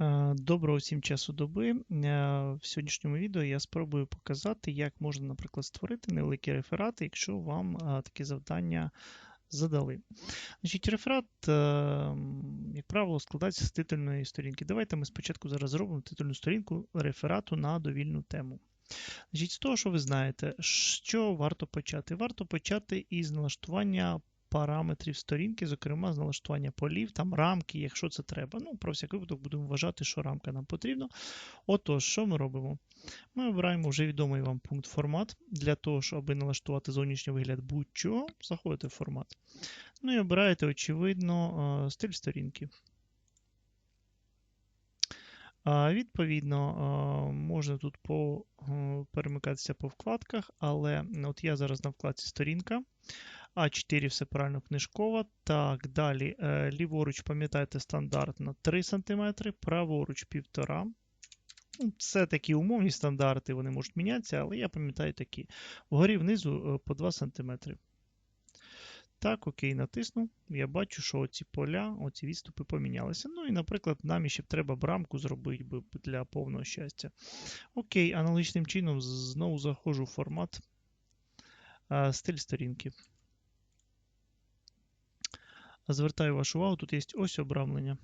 Е, Доброго всім часу доби. Е, В сьогоднішньому відео я спробую показати, як можна, наприклад, створити невеликі реферати, якщо вам е, такі завдання задали. Значить, Реферат, як правило, складається з титульної сторінки. Давайте ми спочатку зараз зробимо титульну сторінку реферату на довільну тему. Значить, З того, що ви знаєте, що варто почати? Варто почати із налаштування параметрів сторінки, зокрема з налаштування полів, там рамки, якщо це треба. Ну, про всякий випадок будемо вважати, що рамка нам потрібна. Отож, що ми робимо? Ми обираємо вже відомий вам пункт формат для того, щоб налаштувати зовнішній вигляд будь-чого, заходите в формат. Ну і обираєте, очевидно, стиль сторінки. Відповідно, можна тут по, перемикатися по вкладках, але от я зараз на вкладці сторінка. А4 все правильно книжкова. Так, далі. Е, ліворуч, пам'ятаєте, стандартно 3 см, праворуч 1,5 ну, Це такі умовні стандарти, вони можуть мінятися, але я пам'ятаю такі. Вгорі внизу е, по 2 см. Так, окей, натисну. Я бачу, що оці поля, оці відступи помінялися. Ну і, наприклад, нам ще треба брамку зробити для повного щастя. Окей, аналогічним чином знову заходжу в формат е, стиль сторінки. Звертаю вашу увагу, тут є ось обрамлення.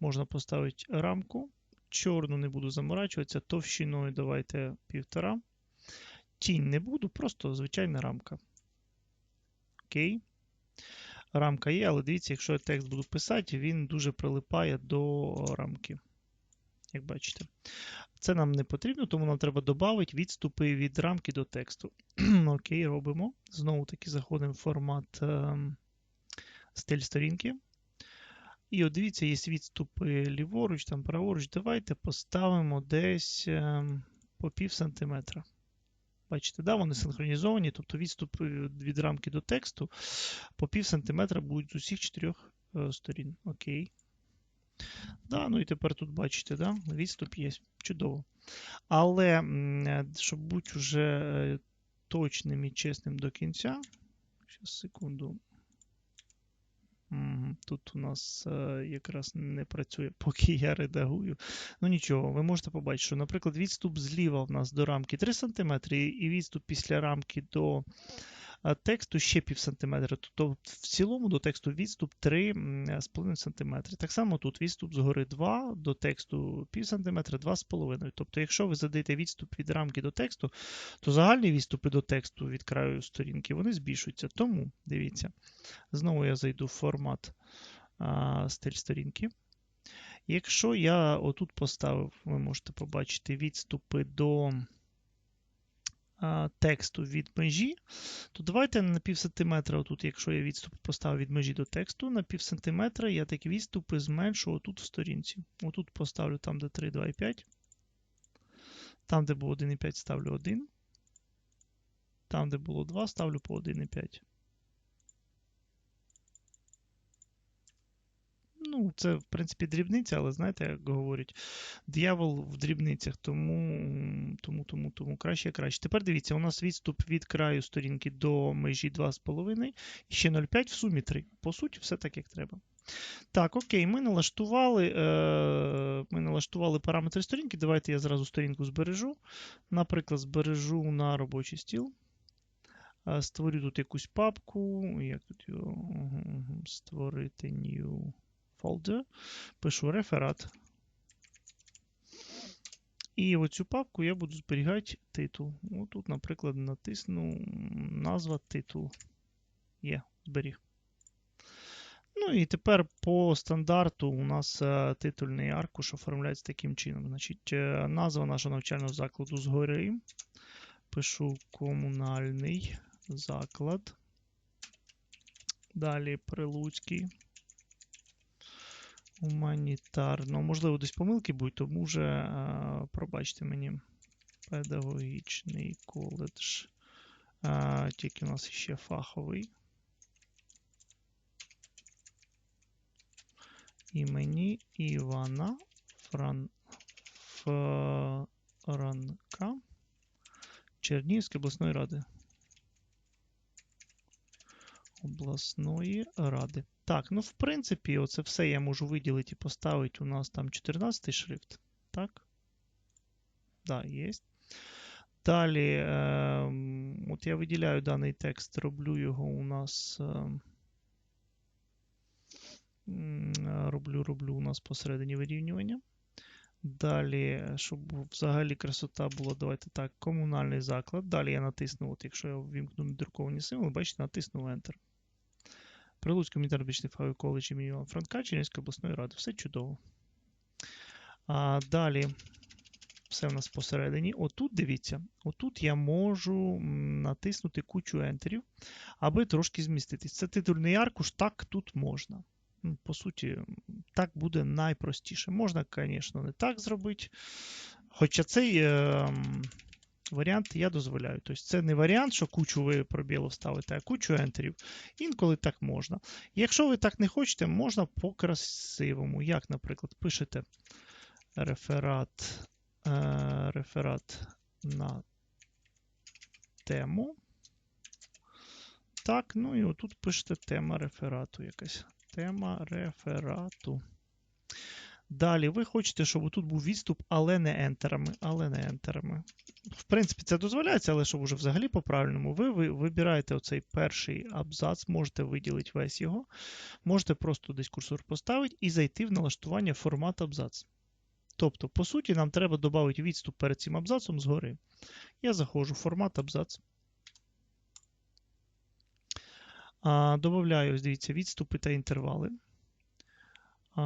Можна поставити рамку. Чорну не буду заморачуватися, товщиною давайте півтора. Тінь не буду, просто звичайна рамка. Окей. Рамка є, але дивіться, якщо я текст буду писати, він дуже прилипає до рамки. Як бачите. Це нам не потрібно, тому нам треба додати відступи від рамки до тексту. Окей, робимо. Знову таки заходимо в формат. Ем, стиль сторінки. І от дивіться, є відступи ліворуч, там праворуч. Давайте поставимо десь ем, по пів сантиметра. Бачите, да, вони синхронізовані, тобто відступи від рамки до тексту по пів сантиметра будуть з усіх чотирьох е, сторін. Окей. Да, Ну і тепер тут бачите, да, відступ є. Чудово. Але, щоб бути вже е, точним і чесним до кінця, зараз секунду. Тут у нас е, якраз не працює, поки я редагую. Ну нічого, ви можете побачити, що, наприклад, відступ зліва в нас до рамки 3 см, і відступ після рамки до тексту ще пів сантиметра. Тобто в цілому до тексту відступ 3,5 см. Так само тут відступ згори 2 до тексту пів сантиметра 2,5 Тобто, якщо ви задаєте відступ від рамки до тексту, то загальні відступи до тексту від краю сторінки вони збільшуються. Тому дивіться, знову я зайду в формат а, стиль сторінки. Якщо я отут поставив, ви можете побачити відступи до тексту від межі, то давайте на пів сантиметра, отут, якщо я відступ поставив від межі до тексту, на пів сантиметра я такі відступи зменшу отут в сторінці. Отут поставлю там, де 3, 2 і 5. Там, де було 1,5, ставлю 1. Там, де було 2, ставлю по 1,5. Ну, це, в принципі, дрібниця, але знаєте, як говорять, диявол в дрібницях, тому тому, тому, тому краще краще. Тепер дивіться, у нас відступ від краю сторінки до межі 2,5 і ще 0,5 в сумі 3. По суті, все так, як треба. Так, окей, ми налаштували е, ми налаштували параметри сторінки. Давайте я зразу сторінку збережу. Наприклад, збережу на робочий стіл. Е, створю тут якусь папку. Як тут його створити new folder, пишу реферат. І в цю папку я буду зберігати титул. Тут, наприклад, натисну назва титул. Є, зберіг. Ну і тепер по стандарту у нас е, титульний аркуш оформляється таким чином. Значить, е, Назва нашого навчального закладу згори. Пишу комунальний заклад. Далі Прилуцький гуманітарно. Можливо, десь помилки будуть, тому вже, а, пробачте мені, педагогічний коледж. А, Тільки у нас ще фаховий. Імені Івана Фран... Франка Чернігівської обласної ради. Обласної ради. Так, ну в принципі, оце все я можу виділити і поставити у нас там 14 шрифт. Так? Да, є. Далі, е, от я виділяю даний текст, роблю його у нас. Е, роблю, роблю у нас посередині вирівнювання. Далі, щоб взагалі красота була, давайте так, комунальний заклад. Далі я натисну, от якщо я ввімкну недруковані символи, бачите, натисну Enter. Прилуцький мілітарно-педагогічний фаховий коледж імені Івана Франка, Чернівської обласної ради. Все чудово. А, Далі, все в нас посередині. Отут, дивіться, отут я можу натиснути кучу ентерів, аби трошки зміститись. Це титульний аркуш, так тут можна. По суті, так буде найпростіше. Можна, звісно, не так зробити. Хоча цей е, варіант я дозволяю. Тобто це не варіант, що кучу ви пробілу вставите, а кучу ентерів. Інколи так можна. Якщо ви так не хочете, можна по-красивому. Як, наприклад, пишете реферат, е, реферат на тему. Так, ну і отут пишете тема реферату якась. Тема реферату. Далі, ви хочете, щоб тут був відступ, але не ентерами. Але не ентерами. В принципі, це дозволяється, але щоб уже взагалі по-правильному, ви, ви вибираєте оцей перший абзац, можете виділити весь його. Можете просто десь курсор поставити і зайти в налаштування формат абзац. Тобто, по суті, нам треба додати відступ перед цим абзацом згори. Я заходжу в формат абзац. Добавляю, дивіться, відступи та інтервали. А,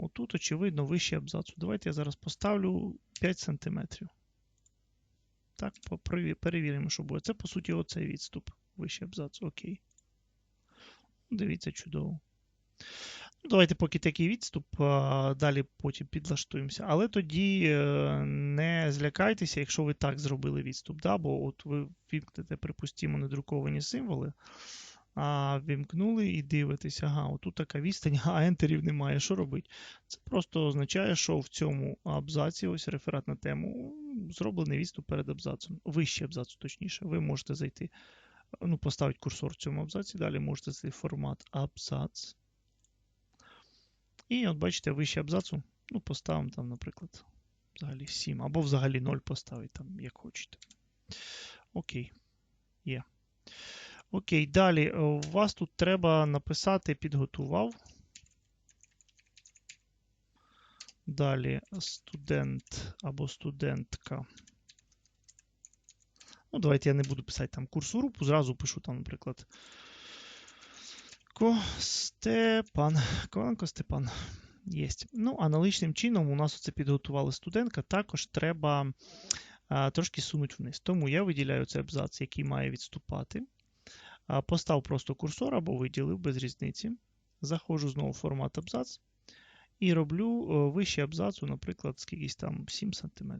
Отут, очевидно, вище абзацу. Давайте я зараз поставлю 5 см. Так, перевіримо, що буде. Це, по суті, оцей відступ. Вище абзацу. Окей. Дивіться, чудово. Ну, Давайте поки такий відступ, далі потім підлаштуємося. Але тоді е, не злякайтеся, якщо ви так зробили відступ. да? Бо от ви вімкнете, припустимо, недруковані символи а вімкнули і дивитесь, ага, отут така відстань, а ентерів немає. Що робить? Це просто означає, що в цьому абзаці, ось реферат на тему, зроблений відступ перед абзацом. Вище абзацу, точніше. Ви можете зайти, ну, поставити курсор в цьому абзаці, далі можете зайти формат абзац. І от бачите, вище абзацу, ну, поставимо там, наприклад, взагалі 7, або взагалі 0 поставити, там, як хочете. Окей, є. Окей, далі е, у вас тут треба написати підготував. Далі студент або студентка. Ну, давайте я не буду писати там курсу групу, зразу пишу там, наприклад. Костепан. Коваленко Степан. Єсть. Ну, аналогічним чином, у нас це підготували студентка, також треба а, трошки сунути вниз. Тому я виділяю цей абзац, який має відступати. Постав просто курсор або виділив без різниці. Заходжу знову в формат абзац. І роблю вище абзацу, наприклад, скількись там 7 см.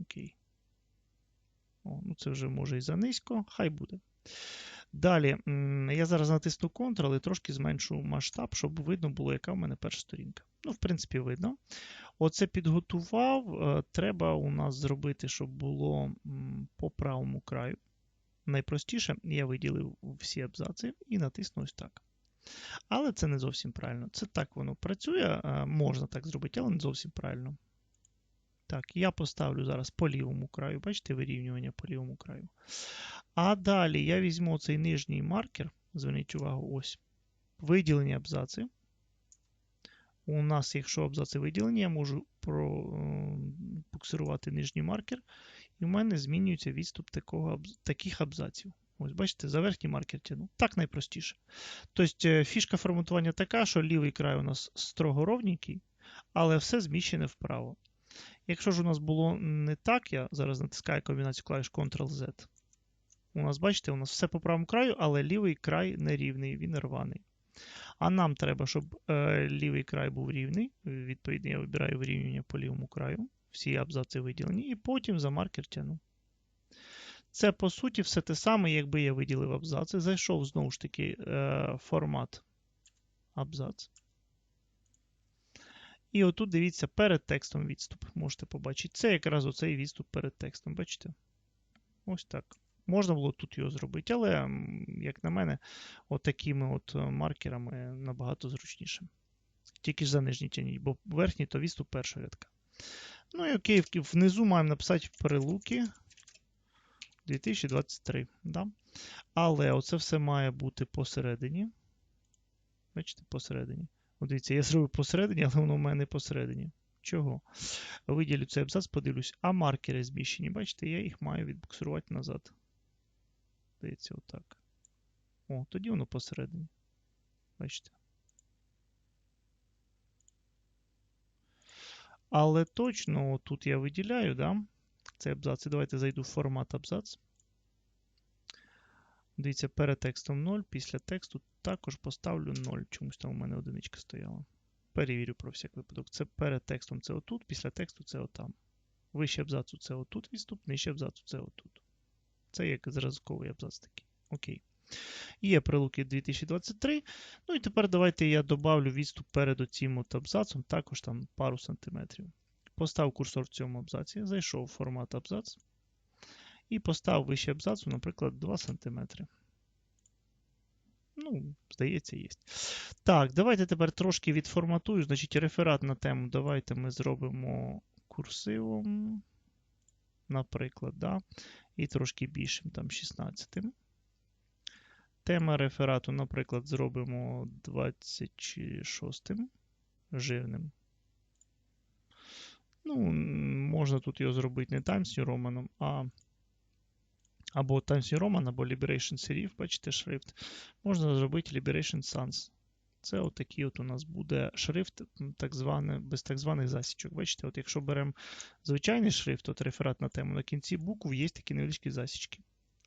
Окей. О, ну Це вже може і занизько, хай буде. Далі, я зараз натисну Ctrl і трошки зменшу масштаб, щоб видно було, яка в мене перша сторінка. Ну, в принципі, видно. Оце підготував. Е, треба у нас зробити, щоб було по правому краю. Найпростіше, я виділив всі абзаци і натисну ось так. Але це не зовсім правильно. Це так воно працює, можна так зробити, але не зовсім правильно. Так, я поставлю зараз по лівому краю, бачите, вирівнювання по лівому краю. А далі я візьму цей нижній маркер, зверніть увагу, ось. Виділені абзаци. У нас, якщо абзаци виділені, я можу пробуксирувати нижній маркер і в мене змінюється відступ такого, таких абзаців. Ось, бачите, за верхній маркер тяну. Так найпростіше. Тобто е, фішка форматування така, що лівий край у нас строго ровненький, але все зміщене вправо. Якщо ж у нас було не так, я зараз натискаю комбінацію клавіш Ctrl-Z. У нас, бачите, у нас все по правому краю, але лівий край нерівний, він рваний. А нам треба, щоб е, лівий край був рівний. Відповідно, я вибираю вирівнювання по лівому краю всі абзаци виділені, і потім за маркер тяну. Це, по суті, все те саме, якби я виділив абзаци. Зайшов знову ж таки е, формат абзац. І отут дивіться, перед текстом відступ. Можете побачити. Це якраз оцей відступ перед текстом. Бачите? Ось так. Можна було тут його зробити, але, як на мене, от от маркерами набагато зручніше. Тільки ж за нижній тяніть, бо верхній то відступ першого рядка. Ну і окей, внизу маємо написати перелуки 2023. Да? Але оце все має бути посередині. Бачите, посередині. От дивіться, я зробив посередині, але воно в мене посередині. Чого? Виділю цей абзац, подивлюсь, а маркери зміщені. Бачите, я їх маю відбуксувати назад. Здається, отак. О, тоді воно посередині. Бачите. Але точно тут я виділяю, да? Цей абзац. І давайте зайду в формат абзац. Дивіться, перед текстом 0, після тексту також поставлю 0. Чомусь там у мене одиничка стояла. Перевірю про всяк випадок. Це перед текстом це отут, після тексту це отам. Вище абзацу це отут відступ, нижче абзацу це отут. Це як зразковий абзац такий. Окей. Є прилуки 2023. Ну і тепер давайте я добавлю відступ перед оцім абзацом, також там пару сантиметрів. Постав курсор в цьому абзаці, зайшов в формат абзац. І постав вище абзацу, наприклад, 2 см. Ну, здається, є. Так, давайте тепер трошки відформатую. Значить, реферат на тему. Давайте ми зробимо курсивом, наприклад, да? і трошки більшим, там 16. Тема реферату, наприклад, зробимо 26 жирним. Ну, можна тут його зробити не Times New Roman, а або Times New Roman, або Liberation Serif, бачите, шрифт. Можна зробити Liberation Sans. Це отакий от у нас буде шрифт, так зване, без так званих засічок. Бачите, от якщо беремо звичайний шрифт, от реферат на тему, на кінці букв є такі невеличкі засічки.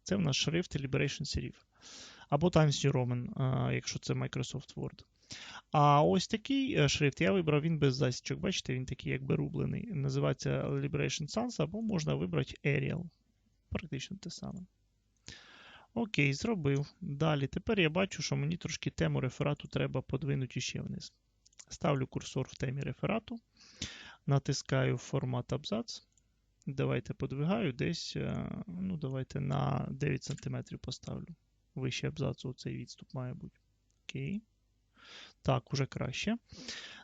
Це в нас шрифт Liberation Serif. Або Times New Roman, якщо це Microsoft Word. А ось такий е, шрифт я вибрав, він без засічок. Бачите, він такий якби рублений. Називається Liberation Sans, або можна вибрати Arial. Практично те саме. Окей, зробив. Далі. Тепер я бачу, що мені трошки тему реферату треба подвинути ще вниз. Ставлю курсор в темі реферату, натискаю формат абзац. Давайте подвигаю десь, е, ну, давайте на 9 см поставлю. Вище абзацу цей відступ має бути. Окей. Так, уже краще.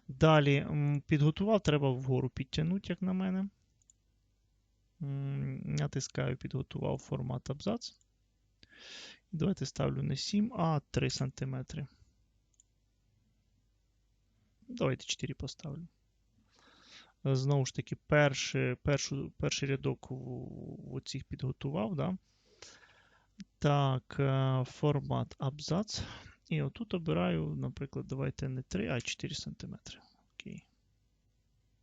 Далі підготував, треба вгору підтягнути, як на мене. Натискаю, підготував формат абзац. Давайте ставлю не 7, а 3 см. Давайте 4 поставлю. Знову ж таки, перший перший, перший рядок в оцих підготував. Да? Так, е, формат абзац. І отут обираю, наприклад, давайте не 3, а 4 см. Окей.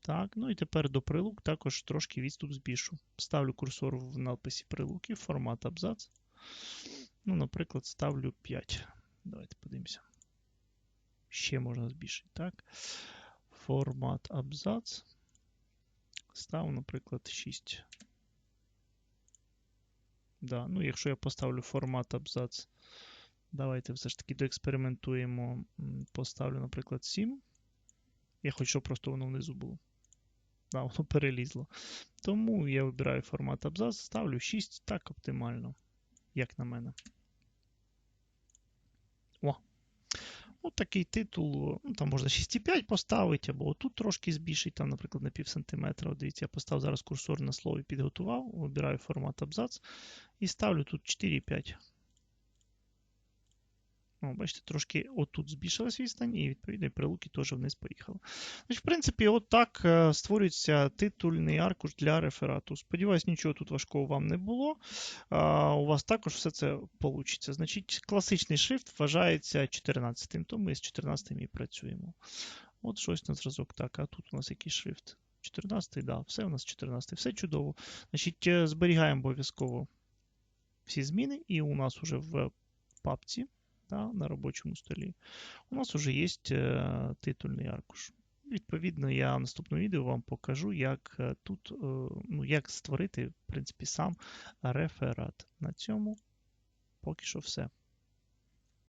Так, ну і тепер до прилук також трошки відступ збільшу. Ставлю курсор в надписі прилуки, формат абзац. Ну, наприклад, ставлю 5. Давайте подивимося. Ще можна збільшити. Так. Формат абзац. Ставлю, наприклад, 6. Да, Ну, якщо я поставлю формат абзац, давайте все ж таки доекспериментуємо. Поставлю, наприклад, 7. Я хочу, щоб просто воно внизу було. Да, воно перелізло. Тому я вибираю формат абзац, ставлю 6 так оптимально, як на мене. О! От такий титул. ну Там можна 6,5 поставити, або тут трошки збільшити, там, наприклад, на пів сантиметра. Дивіться, я поставив зараз курсор на слові, підготував, обираю формат абзац і ставлю тут 4,5. О, Бачите, трошки отут збільшилась відстань, і відповідно прилуки теж вниз поїхали. Значить, В принципі, от так е, створюється титульний аркуш для реферату. Сподіваюсь, нічого тут важкого вам не було. У вас також все це вийде. Значить, класичний шрифт вважається 14 то ми з 14 і працюємо. От щось на зразок так. А тут у нас який шрифт? 14 да, все у нас 14 все чудово. Значить, е, Зберігаємо обов'язково всі зміни, і у нас вже в папці да, на робочому столі, у нас вже є е, титульний аркуш. Відповідно, я в наступному відео вам покажу, як е, тут, е, ну, як створити, в принципі, сам реферат. На цьому поки що все.